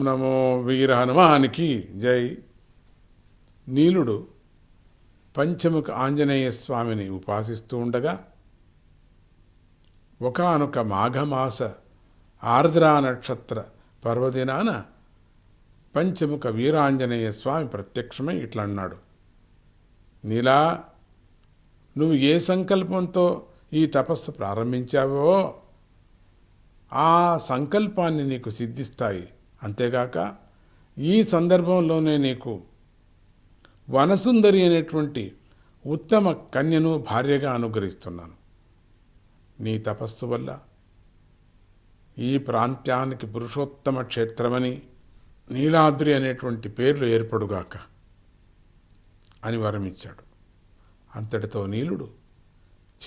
నమో వీర హనుమానికి జై. నీలుడు పంచముఖ ఆంజనేయ స్వామిని ఉపాసిస్తూ ఉండగా ఒకనొక మాఘమాస ఆర్ద్రా నక్షత్ర పర్వదినాన పంచముఖ వీరాంజనేయ స్వామి ప్రత్యక్షమై ఇట్లా అన్నాడు నీలా నువ్వు ఏ సంకల్పంతో ఈ తపస్సు ప్రారంభించావో ఆ సంకల్పాన్ని నీకు సిద్ధిస్తాయి. అంతేగాక ఈ సందర్భంలోనే నీకు వనసుందరి అనేటువంటి ఉత్తమ కన్యను భార్యగా అనుగ్రహిస్తున్నాను. నీ తపస్సు వల్ల ఈ ప్రాంతానికి పురుషోత్తమ క్షేత్రమని నీలాద్రి అనేటువంటి పేర్లు ఏర్పడుగాక అని వరమిచ్చాడు. అంతటితో నీలుడు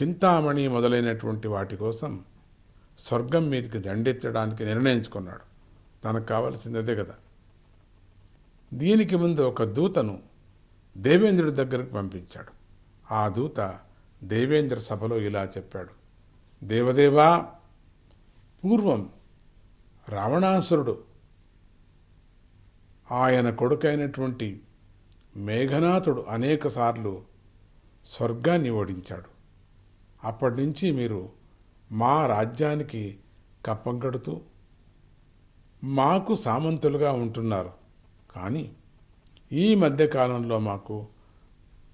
చింతామణి మొదలైనటువంటి వాటి కోసం స్వర్గం మీదకి దండెత్తడానికి నిర్ణయించుకున్నాడు. తనకు కావాల్సింది అదే కదా. దీనికి ముందు ఒక దూతను దేవేంద్రుడి దగ్గరకు పంపించాడు. ఆ దూత దేవేంద్ర సభలో ఇలా చెప్పాడు. దేవదేవా పూర్వం రావణాసురుడు ఆయన కొడుకైనటువంటి మేఘనాథుడు అనేకసార్లు స్వర్గాన్ని ఓడించాడు. అప్పటి నుంచి మీరు మా రాజ్యానికి కప్పం కడుతూ మాకు సామంతులుగా ఉంటున్నారు. కానీ ఈ మధ్యకాలంలో మాకు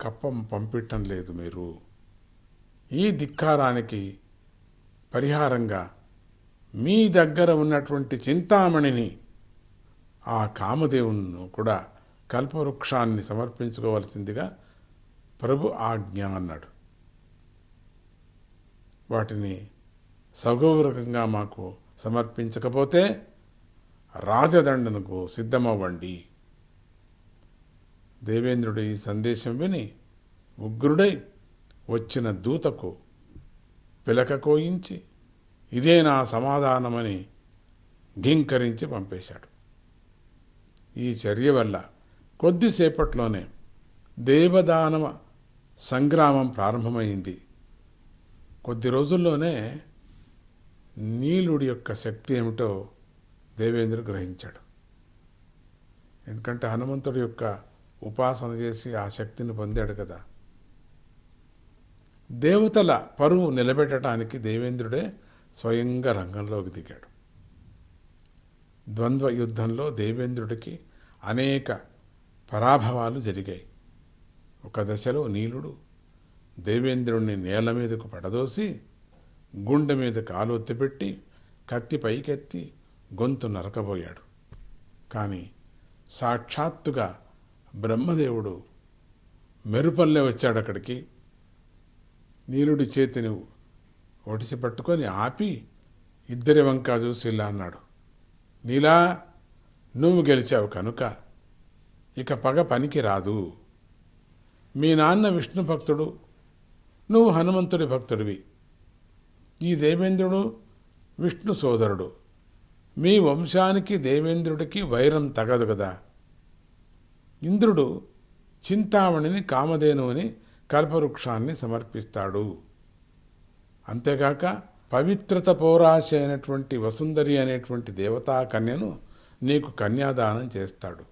కప్పం పంపించటం లేదు మీరు. ఈ ధిక్కారానికి పరిహారంగా మీ దగ్గర ఉన్నటువంటి చింతామణిని ఆ కామదేవును కూడా కల్పవృక్షాన్ని సమర్పించుకోవలసిందిగా ప్రభు ఆజ్ఞ అన్నాడు. వాటిని సగౌరకంగా మాకు సమర్పించకపోతే రాజదండనకు సిద్ధమవ్వండి. దేవేంద్రుడి ఈ సందేశం విని ఉగ్రుడై వచ్చిన దూతకు పిలక కోయించి ఇదే నా సమాధానమని ఘీంకరించి పంపేశాడు. ఈ చర్య వల్ల కొద్దిసేపట్లోనే దేవదానవ సంగ్రామం ప్రారంభమైంది. కొద్ది రోజుల్లోనే నీలుడి యొక్క శక్తి ఏమిటో దేవేంద్రుడు గ్రహించాడు. ఎందుకంటే హనుమంతుడి యొక్క ఉపాసన చేసి ఆ శక్తిని పొందాడు కదా. దేవతల పరువు నిలబెట్టడానికి దేవేంద్రుడే స్వయంగా రంగంలోకి దిగాడు. ద్వంద్వ యుద్ధంలో దేవేంద్రుడికి అనేక పరాభవాలు జరిగాయి. ఒక దశలో నీలుడు దేవేంద్రుణ్ణి నేల మీదకు పడదోసి గుండె మీద కాలు ఒత్తిపెట్టి కత్తి పైకెత్తి గొంతు నరకబోయాడు. కానీ సాక్షాత్తుగా బ్రహ్మదేవుడు మెరుపల్లె వచ్చాడు అక్కడికి. నీలుడి చేతిని ఒడిసి పట్టుకొని ఆపి ఇద్దరి వంక చూసి ఇలా అన్నాడు. నీలా నువ్వు గెలిచావు కనుక ఇక పగ పనికి రాదు. మీ నాన్న విష్ణు భక్తుడు నువ్వు హనుమంతుడి భక్తుడివి. ఈ దేవేంద్రుడు విష్ణు సోదరుడు. మీ వంశానికి దేవేంద్రుడికి వైరం తగదు కదా. ఇంద్రుడు చింతామణిని కామధేనువుని కల్పవృక్షాన్ని సమర్పిస్తాడు. అంతేగాక పవిత్రత పోరాశి అయినటువంటి వసుంధరి అనేటువంటి దేవతా కన్యను నీకు కన్యాదానం చేస్తాడు.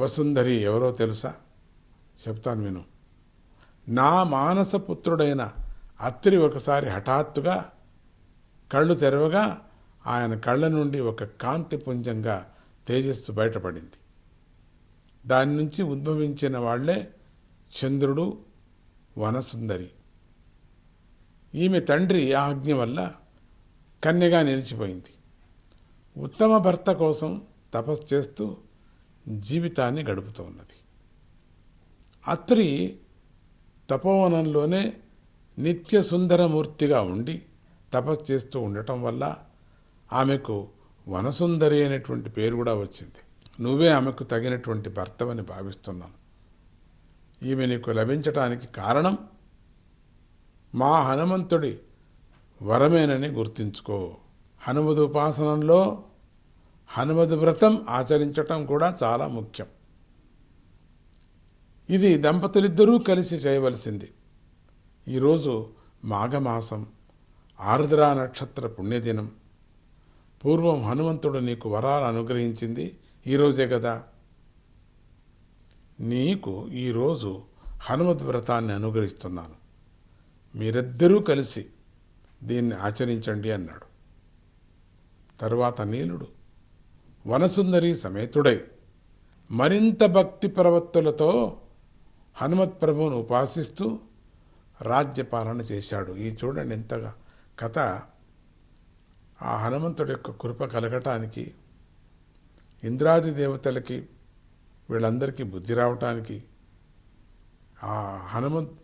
వసుందరి ఎవరో తెలుసా? చెప్తాను విను. నా మానస పుత్రుడైన అత్రి ఒకసారి హఠాత్తుగా కళ్ళు తెరవగా ఆయన కళ్ళ నుండి ఒక కాంతి పుంజంగా తేజస్సు బయటపడింది. దాని నుంచి ఉద్భవించిన వాళ్ళే చంద్రుడు వనసుందరి. ఈమె తండ్రి ఆజ్ఞ వల్ల కన్యగా నిలిచిపోయింది. ఉత్తమ భర్త కోసం తపస్సు చేస్తూ జీవితాన్ని గడుపుతూ ఉన్నది. అత్రి తపోవనంలోనే నిత్య సుందరమూర్తిగా ఉండి తపస్సు చేస్తూ ఉండటం వల్ల ఆమెకు వనసుందరి అనేటువంటి పేరు కూడా వచ్చింది. నువ్వే ఆమెకు తగినటువంటి భర్తవని భావిస్తున్నాను ఈమె నీకు లభించటానికి కారణం మా హనుమంతుడి వరమేనని గుర్తించుకో. హనుమదు ఉపాసనంలో హనుమదు వ్రతం ఆచరించటం కూడా చాలా ముఖ్యం. ఇది దంపతులిద్దరూ కలిసి చేయవలసింది. ఈరోజు మాఘమాసం. ఆర్ద్రా నక్షత్ర పుణ్యదినం. పూర్వం హనుమంతుడు నీకు వరాలు అనుగ్రహించింది ఈరోజే కదా? నీకు ఈరోజు హనుమద్ వ్రతాన్ని అనుగ్రహిస్తున్నాను. మీరిద్దరూ కలిసి దీన్ని ఆచరించండి అన్నాడు. తరువాత నీలుడు వనసుందరి సమేతుడై మరింత భక్తి ప్రవత్తులతో హనుమత్ ప్రభువును ఉపాసిస్తూ రాజ్యపాలన చేశాడు. ఈ చూడండి ఎంతగా కథ ఆ హనుమంతుడి యొక్క కృప కలగటానికి ఇంద్రాది దేవతలకి వీళ్ళందరికీ బుద్ధి రావటానికి ఆ హనుమంత్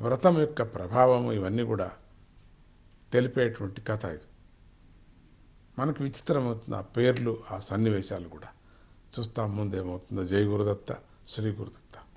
వ్రతం యొక్క ప్రభావం ఇవన్నీ కూడా తెలిపేటువంటి కథ ఇది. మనకు విచిత్రమవుతుంది ఆ పేర్లు ఆ సన్నివేశాలు కూడా. చూస్తాం ముందేమవుతుందో. జయ గురుదత్త శ్రీ గురుదత్త.